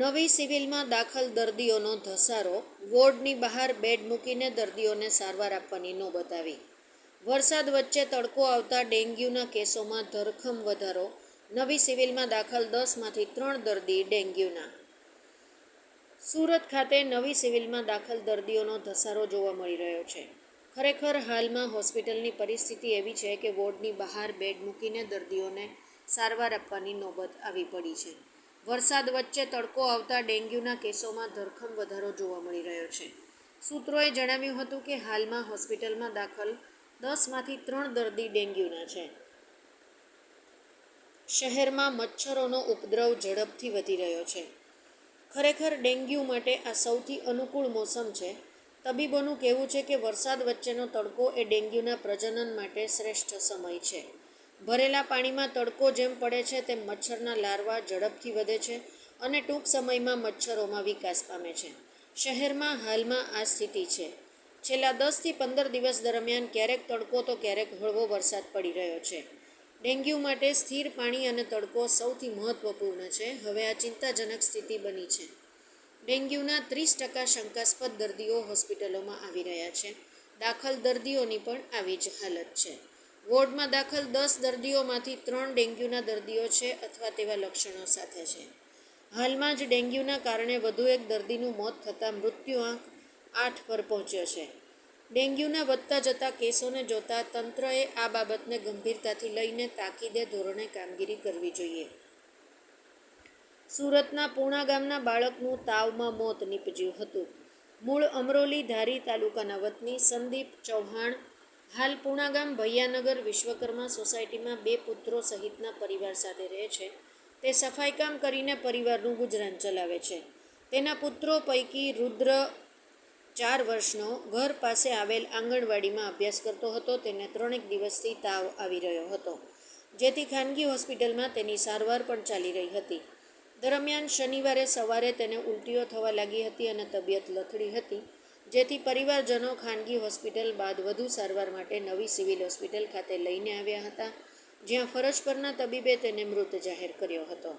નવી સિવિલમાં દાખલ દર્દીઓનો ધસારો, વોર્ડની બહાર બેડ મૂકીને દર્દીઓને સારવાર આપવાની નોબત આવી વરસાદ વચ્ચે તડકો આવતા ડેન્ગ્યુના કેસોમાં ધરખમ વધારો, નવી સિવિલમાં દાખલ દસમાંથી ત્રણ દર્દી ડેન્ગ્યુના. સુરત ખાતે નવી સિવિલમાં દાખલ દર્દીઓનો ધસારો જોવા મળી રહ્યો છે. ખરેખર હાલમાં હોસ્પિટલની પરિસ્થિતિ એવી છે કે વોર્ડની બહાર બેડ મૂકીને દર્દીઓને સારવાર આપવાની નોબત આવી પડી છે. વરસાદ વચ્ચે તડકો આવતા ડેન્ગ્યુના કેસોમાં ધરખમ વધારો જોવા મળી રહ્યો છે. સૂત્રોએ જણાવ્યું હતું કે હાલમાં હોસ્પિટલમાં દાખલ દસમાંથી ત્રણ દર્દી ડેન્ગ્યુના છે. શહેરમાં મચ્છરોનો ઉપદ્રવ ઝડપથી વધી રહ્યો છે. ખરેખર ડેન્ગ્યુ માટે આ સૌથી અનુકૂળ મોસમ છે. તબીબોનું કહેવું છે કે વરસાદ વચ્ચેનો તડકો એ ડેન્ગ્યુના પ્રજનન માટે શ્રેષ્ઠ સમય છે. ભરેલા પાણીમાં તડકો જેમ પડે છે, તેમ મચ્છરના લાર્વા ઝડપથી વધે છે અને ટૂંક સમયમાં મચ્છરોમાં વિકાસ પામે છે. શહેરમાં હાલમાં આ સ્થિતિ છે. છેલ્લા દસથી પંદર દિવસ દરમિયાન ક્યારેક તડકો તો ક્યારેક હળવો વરસાદ પડી રહ્યો છે. ડેન્ગ્યુ માટે સ્થિર પાણી અને તડકો સૌથી મહત્વપૂર્ણ છે. હવે આ ચિંતાજનક સ્થિતિ બની છે. ડેન્ગ્યુના ત્રીસ ટકા શંકાસ્પદ દર્દીઓ હોસ્પિટલોમાં આવી રહ્યા છે. દાખલ દર્દીઓની પણ આવી જ હાલત છે. વોર્ડમાં દાખલ દસ દર્દીઓમાંથી ત્રણ ડેન્ગ્યુના દર્દીઓ છે અથવા તેવા લક્ષણો સાથે છે. હાલમાં જ ડેન્ગ્યુના કારણે વધુ એક દર્દીનું મોત થતાં મૃત્યુઆંક આઠ પર પહોંચ્યો છે. ડેન્ગ્યુના વધતા જતા કેસોને જોતા તંત્રએ આ બાબતને ગંભીરતાથી લઈને તાકીદે ધોરણે કામગીરી કરવી જોઈએ. સુરતના પૂણા ગામના બાળકનું તાવમાં મોત નીપજ્યું હતું. મૂળ અમરોલી ધારી તાલુકાના વતની સંદીપ ચૌહાણ હાલ પૂણા ગામ ભૈયાનગર વિશ્વકર્મા સોસાયટીમાં બે પુત્રો સહિતના પરિવાર સાથે રહે છે. તે સફાઈ કામ કરીને પરિવારનું ગુજરાન ચલાવે છે. તેના પુત્રો પૈકી રુદ્ર ચાર વર્ષનો ઘર પાસે આવેલ આંગણવાડીમાં અભ્યાસ કરતો હતો. તેને ત્રણેક દિવસથી તાવ આવી રહ્યો હતો. જેથી ખાનગી હોસ્પિટલમાં તેની સારવાર પણ ચાલી રહી હતી. દરમિયાન શનિવારે સવારે તેને ઉલટીઓ થવા લાગી હતી અને તબિયત લથડી હતી. જેથી પરિવારજનો ખાનગી હોસ્પિટલ બાદ વધુ સારવાર માટે નવી સિવિલ હોસ્પિટલ ખાતે લઈને આવ્યા હતા, જ્યાં ફરજ પરના તબીબે તેને મૃત જાહેર કર્યો હતો.